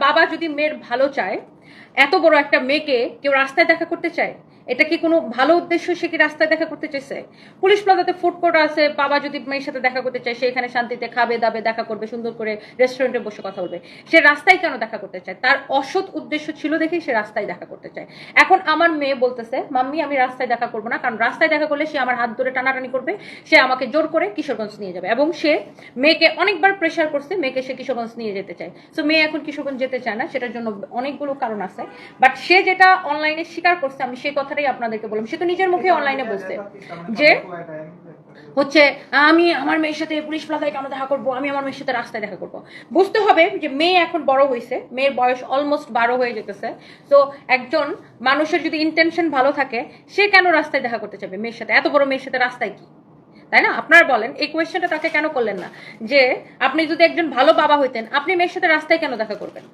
বাবা যদি মেয়ের ভালো চায় এত বড় একটা মেয়েকে কেউ রাস্তায় দেখা করতে চায়? এটা কি কোনো ভালো উদ্দেশ্য সে কি রাস্তায় দেখা করতে চাইছে? পুলিশ প্লাজাতে ফুড কোর্ট আছে, বাবা যদি মেয়ের সাথে দেখা করতে চায়, সে এখানে শান্তিতে খাবে, দাবে, দেখা করবে, সুন্দর করে রেস্টুরেন্টে বসে কথা বলবে। সে রাস্তায় কেন দেখা করতে চায়? তার অসৎ উদ্দেশ্য ছিল দেখেই সে রাস্তায় দেখা করতে চায়। এখন আমার মেয়ে বলতেছে, মাম্মি, আমি রাস্তায় দেখা করব না, কারণ রাস্তায় দেখা করলে সে আমার হাত ধরে টানাটানি করবে, সে আমাকে জোর করে কিশোরগঞ্জ নিয়ে যাবে। এবং সে মেয়েকে অনেকবার প্রেশার করছে, মেয়েকে সে কিশোরগঞ্জ নিয়ে যেতে চায়। সো মেয়ে এখন কিশোরগঞ্জ যেতে চায় না, সেটার জন্য অনেকগুলো কারণ আছে। বাট সে যেটা অনলাইনে স্বীকার করছে আমি সেই কথাটাই আপনাদেরকে বললাম। সে তো নিজের মুখে অনলাইনে বলছে যে হচ্ছে আমি আমার মেয়ের সাথে পুলিশ প্লাজায় কেন দেখা করব? আমি আমার মেয়ের সাথে রাস্তায় দেখা করব। বুঝতে হবে যে মেয়ে এখন বড় হয়েছে মেয়ের বয়স অলমোস্ট বারো হয়ে যেতেছে। তো একজন মানুষের যদি ইন্টেনশন ভালো থাকে সে কেন রাস্তায় দেখা করতে চাবে মেয়ের সাথে? এত বড় মেয়ের সাথে রাস্তায় কি? তাই না? আপনারা বলেন এই কোয়েশ্চেনটা তাকে কেন করলেন না? যে আপনি যদি একজন ভালো বাবা হইতেন আপনি মেয়ের সাথে রাস্তায় কেন দেখা করবেন?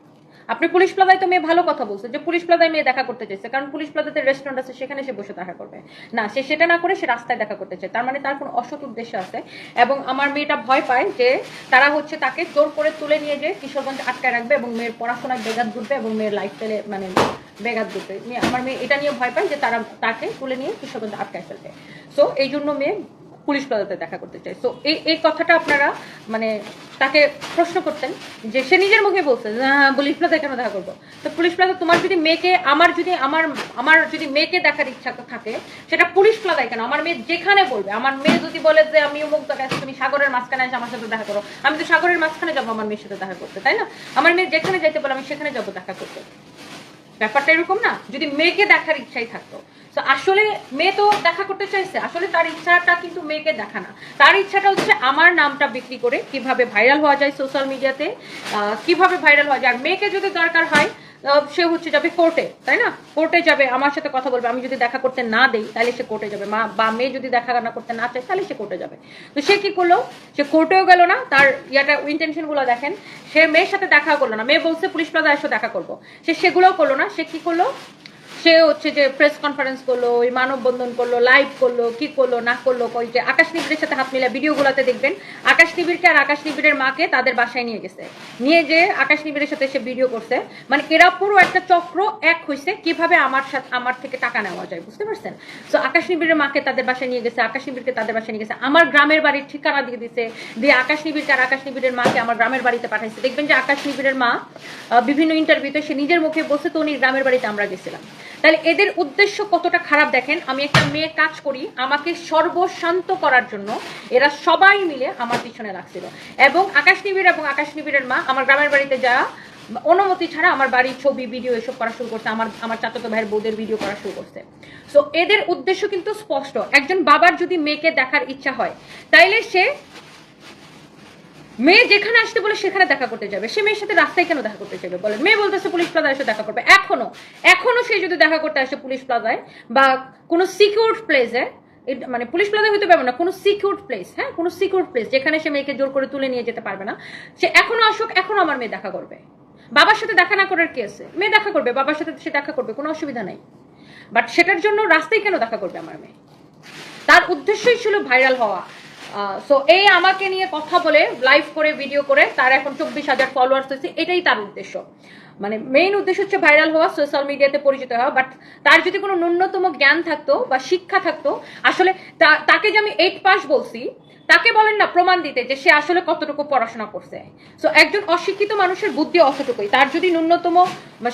আপনি পুলিশ প্লাজায় তো মেয়ে ভালো কথা বলছে, যে পুলিশ প্লাজায় মেয়ে দেখা করতে চাইছে, কারণ পুলিশ প্লাজাতে রেস্টুরেন্ট আছে, সেখানে সে বসে দেখা করবে। না, সে সেটা না করে সে রাস্তায় দেখা করতে চায়। তার মানে তার কোনো অসৎ উদ্দেশ্য আছে। এবং আমার মেয়েটা ভয় পায় যে তারা হচ্ছে তাকে জোর করে তুলে নিয়ে যে কিশোরগঞ্জ আটকায় রাখবে এবং মেয়ের পড়াশোনায় বেগাত ঘুরবে এবং মেয়ের লাইফ স্টাইলে মানে বেগাত ঘুরবে আমার মেয়ে এটা নিয়ে ভয় পায় যে তারা তাকে তুলে নিয়ে কিশোরগঞ্জ আটকায় ফেলবে। সো এই জন্য মেয়ে পুলিশ প্লাজাতে দেখা করতে চাই। সো এই এই কথাটা আপনারা মানে তাকে প্রশ্ন করতেন যে সে নিজের মুখে বলছে যে, হ্যাঁ, পুলিশ প্লাজায় কেন দেখা করব? তো পুলিশ প্লাজা তোমার যদি মেয়েকে আমার যদি আমার আমার যদি মেয়েকে দেখার ইচ্ছা থাকে সেটা পুলিশ প্লাজায় কেন? আমার মেয়ে যেখানে বলবে আমার মেয়ে যদি বলে যে আমি অমুক জায়গায় তুমি সাগরের মাঝখানে এসে আমার সাথে দেখা করো। আমি তো সাগরের মাঝখানে যাব আমার মেয়ের সাথে দেখা করতে তাই না? আমার মেয়ে যেখানে যাইতে বলে আমি সেখানে যাব দেখা করতে। ব্যাপারটা এরকম না যদি মেয়েকে দেখার ইচ্ছাই থাকতো তো আসলে মেয়ে তো দেখা করতে চাইছে। আসলে তার ইচ্ছাটা কিন্তু মেয়েকে দেখা না। তার ইচ্ছাটা হচ্ছে আমার নামটা বিক্রি করে কীভাবে ভাইরাল হওয়া যায় সোশ্যাল মিডিয়াতে কীভাবে ভাইরাল হওয়া যায়। আর মেয়েকে যদি দরকার হয় সে হচ্ছে যাবে কোর্টে তাই না? কোর্টে যাবে, আমার সাথে কথা বলবে। আমি যদি দেখা করতে না দেই, তাহলে সে কোর্টে যাবে। মা বা মেয়ে যদি দেখা না করতে না চায়, তাহলে সে কোর্টে যাবে। তো সে কি করল? সে কোর্টেও গেল না। তার ইয়াটা ইন্টেনশনগুলো দেখেন। সে মেয়ের সাথে দেখা করল না। মেয়ে বলছে, পুলিশ প্লাজা এসে, দেখা করব। সে সেগুলোও করল না। সে কি করল? সে হচ্ছে যে প্রেস কনফারেন্স করল, ওই মানববন্ধন করল লাইভ করল, কি করল, না করল ওই যে আকাশ নিবিড়ের সাথে হাত মিলা ভিডিওগুলোতে দেখবেন, আকাশ নিবিড়কে আর আকাশ নিবিড়ের মাকে তাদের বাসায় নিয়ে গেছে। নিয়ে যে আকাশ নিবিড়ের সাথে সে ভিডিও করছে। মানে এরা পুরো একটা চক্র এক হয়েছে কীভাবে আমার সাথে, আমার থেকে টাকা নেওয়া যায়, বুঝতে পারছেন? তো আকাশ নিবিড়ের মাকে তাদের বাসায় নিয়ে গেছে, আকাশ নিবিড়কে তাদের বাসায় নিয়ে গেছে, আমার গ্রামের বাড়ির ঠিকানা দিয়ে দিছে, দিয়ে আকাশ নিবিড়কে আর আকাশ নিবিড়ের মাকে আমার গ্রামের বাড়িতে পাঠাইছে। দেখবেন যে আকাশ নিবিড়ের মা বিভিন্ন ইন্টারভিউতে সে নিজের মুখে বসে তো উনি গ্রামের বাড়িতে আমরা গেছিলাম। তাহলে এদের উদ্দেশ্য কতটা খারাপ দেখেন? আমি একটা মেয়ে কাজ করি, আমাকে সর্বশান্ত করার জন্য এরা সবাই মিলে আমার পিছনে রাখছিল এবং আকাশ নিবিড় এবং আকাশ নিবিড়ের মা, আমার গ্রামের বাড়িতে যা অনুমতি ছাড়া আমার বাড়ির ছবি ভিডিও এসব করা শুরু করছে, আমার আমার চাচাতো ভাইয়ের বউদের ভিডিও করা শুরু করছে। সো এদের উদ্দেশ্য কিন্তু স্পষ্ট। একজন বাবার যদি মেয়েকে দেখার ইচ্ছা হয়, তাইলে সে মেয়ে যেখানে আসতে বলে সেখানে দেখা করতে যাবে। সে মেয়ের সাথে রাস্তায় কেন দেখা করতে যাবে বলে মেয়ে বলতেছে পুলিশ প্লাজায় এসে দেখা করবে। এখনও এখনও সে যদি দেখা করতে আসে পুলিশ প্লাজায় বা কোনো সিকিউর প্লেসে মানে পুলিশ প্লাজায় হতে পারবে না, কোনো সিকিউর প্লেস হ্যাঁ? কোনো সিকিউর প্লেস যেখানে সে মেয়েকে জোর করে তুলে নিয়ে যেতে পারবে না। সে এখনও আসুক, এখনও আমার মেয়ে দেখা করবে। বাবার সাথে দেখা না করার কি আছে? মেয়ে দেখা করবে, বাবার সাথে সে দেখা করবে, কোনো অসুবিধা নাই। বাট সেটার জন্য রাস্তায় কেন দেখা করবে আমার মেয়ে? তার উদ্দেশ্যই ছিল ভাইরাল হওয়া। সো এই আমাকে নিয়ে কথা বলে লাইভ করে ভিডিও করে, তার এখন চব্বিশ হাজার ফলোয়ার্স হয়েছে, এটাই তার উদ্দেশ্য। মানে মেইন উদ্দেশ্য হচ্ছে ভাইরাল হওয়া সোশ্যাল মিডিয়াতে পরিচিত হওয়া বাট তার যদি কোনো ন্যূনতম জ্ঞান থাকতো বা শিক্ষা থাকতো আসলে তাকে যে আমি এইট পাস বলছি তাকে বলেন না প্রমাণ দিতে যে সে আসলে কতটুকু পড়াশোনা করছে। সো একজন অশিক্ষিত মানুষের বুদ্ধি অতটুকুই। তার যদি ন্যূনতম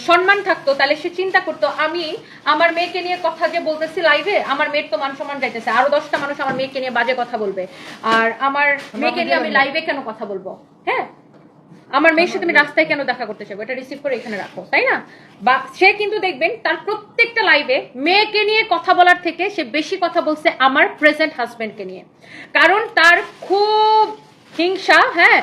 সম্মান থাকতো তাহলে সে চিন্তা করতো আমি আমার মেয়েকে নিয়ে কথা যে বলতেছি লাইভে আমার মেয়ের তো মান সম্মান যাইতেছে। আরও দশটা মানুষ আমার মেয়েকে নিয়ে বাজে কথা বলবে। আর আমার মেয়েকে নিয়ে আমি লাইভে কেন কথা বলব? হ্যাঁ? আমার মেয়ের সাথে আমি রাস্তায় কেন দেখা করতে চাইব এটা রিসিভ করে এখানে রাখো, তাই না? বা সে কিন্তু দেখবেন তার প্রত্যেকটা লাইভে মেয়েকে নিয়ে কথা বলার থেকে সে বেশি কথা বলছে আমার প্রেজেন্ট হাজবেন্ডকে নিয়ে। কারণ তার খুব হিংসা হ্যাঁ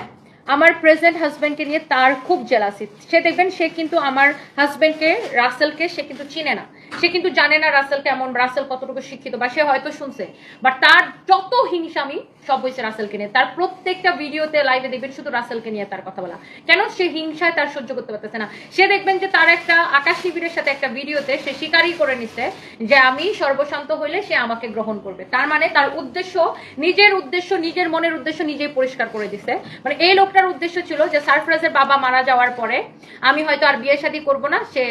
আমার প্রেজেন্ট হাজবেন্ডকে নিয়ে তার খুব জেলাসি সে দেখবেন সে কিন্তু আমার হাজবেন্ডকে রাসেলকে সে কিন্তু চিনে না। সে কিন্তু জানে না রাসেল কেমন, রাসেল কতটুকু শিক্ষিত, বা সে হয়তো শুনছে। বাট তার যত হিংসা আমি সব হয়েছে রাসেলকে নিয়ে। তার প্রত্যেকটা ভিডিওতে লাইভে দেখবেন শুধু রাসেলকে নিয়ে তার কথা বলা। কেন সে হিংসায় তার সহ্য করতে পারতেছে না? সে দেখবেন যে তার একটা আকাশ টিভির সাথে একটা ভিডিওতে সে স্বীকারই করে নিছে যে আমি সর্বশান্ত হইলে সে আমাকে গ্রহণ করবে। তার মানে তার উদ্দেশ্য, নিজের উদ্দেশ্য, নিজের মনের উদ্দেশ্য নিজেই পরিষ্কার করে দিছে মানে এই লোকটার উদ্দেশ্য ছিল যে সারফরাজের বাবা মারা যাওয়ার পরে আমি হয়তো আর বিয়ে শাদী করব না, সে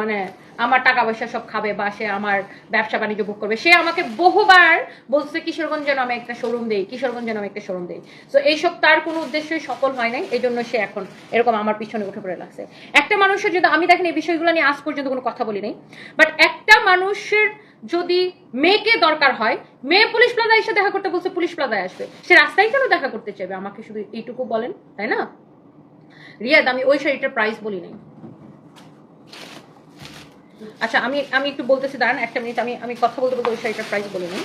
মানে আমার টাকা পয়সা সব খাবে বা সে আমার ব্যবসা বাণিজ্য বুক করবে। সে আমাকে বহুবার বলছে, কিশোরগঞ্জ যেন আমি একটা শোরুম দেই, কিশোরগঞ্জ যেন আমি একটা শোরুম দেই। তো এইসব তার কোনো উদ্দেশ্যই সফল হয় নাই এই জন্য সে এখন এরকম আমার পিছনে উঠে পড়ে লাগছে। একটা মানুষের যদি, আমি দেখেন এই বিষয়গুলো নিয়ে আজ পর্যন্ত কোনো কথা বলি নাই বাট একটা মানুষের যদি মেয়েকে দরকার হয়, মেয়ে পুলিশ প্লাজায় এসে দেখা করতে বলছে, পুলিশ প্লাজায় আসবে। সে রাস্তায় কেন দেখা করতে চাইবে? আমাকে শুধু এইটুকু বলেন, তাই না? রিয়াদ, আমি ওই শাড়িটার প্রাইস বলি নাই। আচ্ছা আমি আমি একটু বলতেছি, দাঁড়ান, একটা মিনিট, আমি আমি কথা বলতে বলতে ওই শাড়িটার প্রাইস বলে নিই।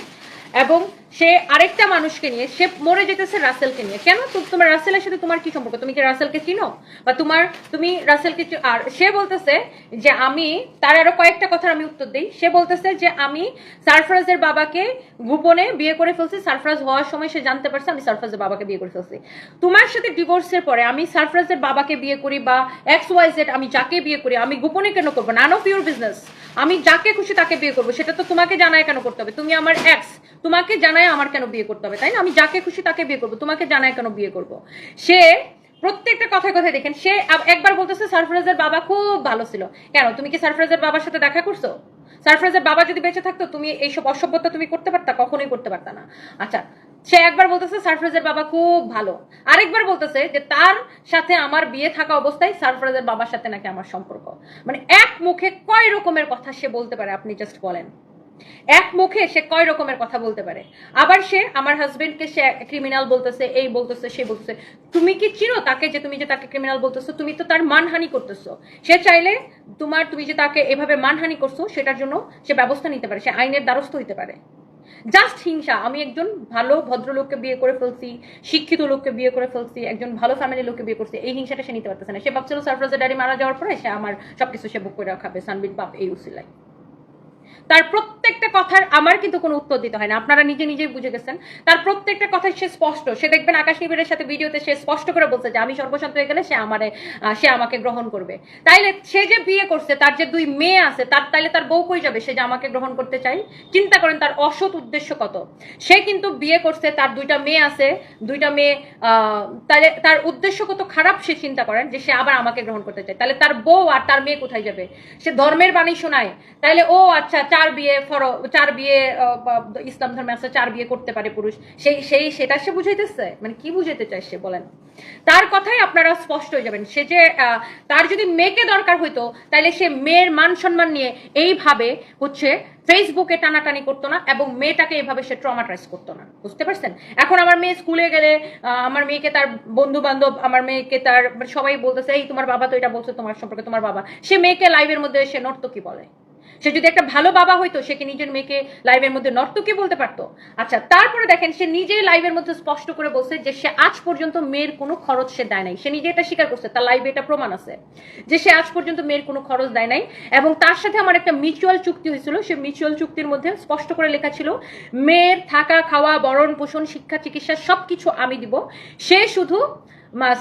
এবং সে আরেকটা মানুষকে নিয়ে, সে মরে যেতেছে রাসেলকে নিয়ে। কেন? তোমার রাসেলের সাথে তোমার কি সম্পর্ক? তুমি কি রাসেলকে চিনো? বা তোমার, তুমি রাসেলকে আর সে বলতেছে যে আমি, তার আরও কয়েকটা কথার আমি উত্তর দিই। সে বলতেছে যে আমি সারফরাজের বাবাকে গোপনে বিয়ে করে ফেলছি। সারফরাজ হওয়ার সময় সে জানতে পারছে আমি সারফরাজের বাবাকে বিয়ে করে ফেলছি। তোমার সাথে ডিভোর্সের পরে আমি সারফরাজের বাবাকে বিয়ে করি বা এক্স ওয়াই জেড আমি যাকে বিয়ে করি, আমি গোপনে কেন করব? নান অফ ইউর বিজনেস আমি যাকে খুশি তাকে বিয়ে করব, সেটা তো তোমাকে জানায় কেন করতে হবে? তুমি আমার এক্স তোমাকে জানায় আমার কেন বিয়ে করতে হবে, তাই না? আমি যাকে খুশি তাকে বিয়ে করব, তোমাকে জানায় কেন বিয়ে করব। সে প্রত্যেকটা কথায় কথায় দেখেন, সে একবার বলতেছে, সারফরাজের বাবা খুব ভালো ছিল। কেন? তুমি কি সারফরাজের বাবার সাথে দেখা করছ? সারফরাজের বাবা যদি বেঁচে থাকতো, তুমি এইসব অসভ্যতা তুমি করতে পারতা? কখনোই করতে পারতা না। আচ্ছা সে একবার বলতেছে, সারফরাজের বাবা খুব ভালো। আরেকবার বলতেছে যে, তার সাথে আমার বিয়ে থাকা অবস্থায় সারফরাজের বাবার সাথে নাকি আমার সম্পর্ক? মানে এক মুখে কয় রকমের কথা সে বলতে পারে, আপনি জাস্ট বলেন। এক মুখে সে কয় রকমের কথা বলতে পারে? আবার সে, আমার হাজবেন্ডকে সে ক্রিমিনাল বলতেছে, এই বলতেছে, সে বলতেছে। তুমি কি চিনো তাকে যে তুমি যে তাকে ক্রিমিনাল বলতেছো? তুমি তো তার মানহানি করতেছো। সে চাইলে তোমার তুমি যে তাকে এভাবে মানহানি করছ, সেটার জন্য সে ব্যবস্থা নিতে পারে, সে আইনের দ্বারস্থ হইতে পারে। জাস্ট হিংসা। আমি একজন ভালো ভদ্রলোককে বিয়ে করে ফেলছি, শিক্ষিত লোককে বিয়ে করে ফেলছি, একজন ভালো ফ্যামিলির লোককে বিয়ে করছি, এই হিংসাটা সে নিতে পারতেছে না। সে ভাবছিল সারফরাজের ড্যাডি মারা যাওয়ার পরে সে আমার সবকিছু সে বুক করে রাখাবে সানবির বাপ এই উসিলাই তার প্রত্যেকটা কথার আমার কিন্তু কোনো উত্তর দিতে হয় না। আপনারা নিজে নিজেই বুঝে গেছেন। তার প্রত্যেকটা কথা সে স্পষ্ট। সে দেখবেন আকাশ নিবিড়ের সাথে ভিডিওতে সে স্পষ্ট করে বলছে যে, আমি সর্বশান্ত হয়ে গেলে সে আমারে সে আমাকে গ্রহণ করবে। তাইলে সে যে বিয়ে করছে, তার যে দুই মেয়ে আছে, তার, তাইলে তার বউ কই যাবে? সে যে আমাকে গ্রহণ করতে চাই? চিন্তা করেন তার অসৎ উদ্দেশ্য কত। সে কিন্তু বিয়ে করছে, তার দুইটা মেয়ে আছে, দুইটা মেয়ে তাহলে তার উদ্দেশ্য কত খারাপ, সে চিন্তা করেন যে, সে আবার আমাকে গ্রহণ করতে চায়। তাহলে তার বউ আর তার মেয়ে কোথায় যাবে? সে ধর্মের বাণী শোনায়। তাহলে ও আচ্ছা চার বিয়ে ফর, চার বিয়ে ইসলাম ধর্মে আছে চার বিয়ে করতে পারে পুরুষ। সেই সেই, সেটা সে বুঝাইতেছে? মানে কি বুঝাইতে চায় সে, বলেন? তার কথাই আপনারা স্পষ্ট হয়ে যাবেন। সে যে তার যদি মেয়েকে দরকার হইতো তাহলে সে মেয়ের মান সম্মান নিয়ে এইভাবে হচ্ছে ফেসবুকে টানাটানি করতো না এবং মেয়েটাকে এইভাবে সে ট্রমাটাইজ করতো না। বুঝতে পারছেন? এখন আমার মেয়ে স্কুলে গেলে আমার মেয়েকে তার বন্ধু বান্ধব আমার মেয়েকে তার মানে সবাই বলতেছে, এই তোমার বাবা তো এটা বলছে, তোমার সম্পর্কে তোমার বাবা। সে মেয়েকে লাইভের মধ্যে সে নর্তকী বলে? সে যদি একটা ভালো বাবা হইতো সে কি নিজের মেয়েকে লাইভের মধ্যে নর্তকী বলতে পারতো? আচ্ছা তারপরে দেখেন সে নিজেই লাইভের মধ্যে স্পষ্ট করে বলছে যে সে আজ পর্যন্ত মেয়ের কোনো খরচ সে দেয় নাই। সে নিজে এটা স্বীকার করছে তার লাইভে এটা প্রমাণ আছে যে সে আজ পর্যন্ত মেয়ের কোনো খরচ দেয় নাই। এবং তার সাথে আমার একটা মিউচুয়াল চুক্তি হয়েছিল সে মিউচুয়াল চুক্তির মধ্যে স্পষ্ট করে লেখা ছিল মেয়ের থাকা খাওয়া বরণ পোষণ শিক্ষা চিকিৎসা সবকিছু আমি দিব। সে শুধু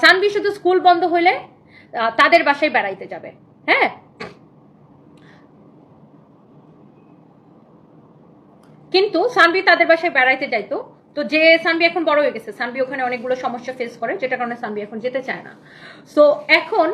সানভি শুধু স্কুল বন্ধ আহ, তাদের বাসায় বেড়াইতে যাবে। হ্যাঁ? কিন্তু সানবি তাদের বাসায় বেড়াইতে যাইতো। তো যে সানবি এখন বড় হয়ে গেছে সানবি ওখানে অনেকগুলো সমস্যা ফেস করে যেটা কারণে সানবি এখন যেতে চায় না। সো এখন